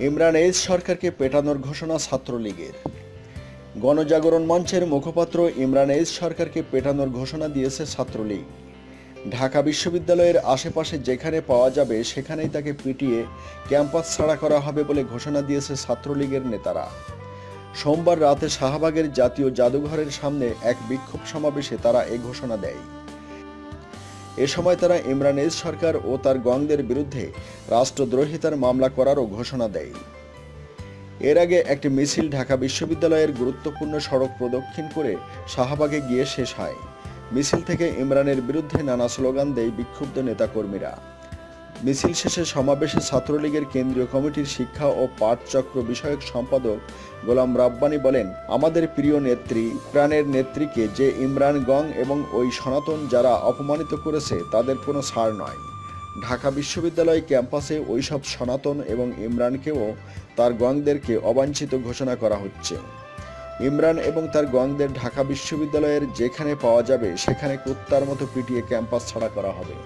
Imran H সরকারকে পেটানোর ঘোষণা ছাত্রলীগের। গণজাগরণ মঞ্চের মুখপাত্র ইমরান এইচ সরকারকে পেটানোর ঘোষণা দিয়েছে ছাত্রলীগ। ঢাকা বিশ্ববিদ্যালয়ের আশেপাশে যেখানে পাওয়া যাবে সেখানেই তাকে পিটিয়ে ক্যাম্পাস ছাড়া করা হবে বলে ঘোষণা দিয়েছে ছাত্রলীগের নেতারা। সোমবার রাতে শাহবাগের জাতীয় জাদুঘরের সামনে এক বিক্ষোভ সমাবেশে তারা এ ঘোষণা দেয়। এ সময় তারা ইমরান এইচ সরকার ও তার গংদের বিরুদ্ধে রাষ্ট্রদ্রোহিতার মামলা করারও ঘোষণা দেয়। এর আগে একটি মিছিল ঢাকা বিশ্ববিদ্যালয়ের গুরুত্বপূর্ণ সড়ক প্রদক্ষিণ করে শাহবাগে গিয়ে শেষ হয়। মিছিল থেকে ইমরানের বিরুদ্ধে নানা স্লোগান দেয় বিক্ষুব্ধ নেতাকর্মীরা। মিছিল শেষে সমাবেশে ছাত্রলীগের কেন্দ্রীয় কমিটির শিক্ষা ও পাঠচক্র বিষয়ক সম্পাদক গোলাম রাব্বানি বলেন, আমাদের প্রিয় নেত্রী, প্রাণের নেত্রীকে যে ইমরান গং এবং ওই সনাতন যারা অপমানিত করেছে, তাদের কোনো ছাড় নয়। ঢাকা বিশ্ববিদ্যালয় ক্যাম্পাসে ওইসব সনাতন এবং ইমরানকেও তার গংদেরকে অবাঞ্ছিত ঘোষণা করা হচ্ছে। ইমরান এবং তার গংদের ঢাকা বিশ্ববিদ্যালয়ের যেখানে পাওয়া যাবে, সেখানে কুত্তার মতো পিটিয়ে ক্যাম্পাস ছাড়া করা হবে।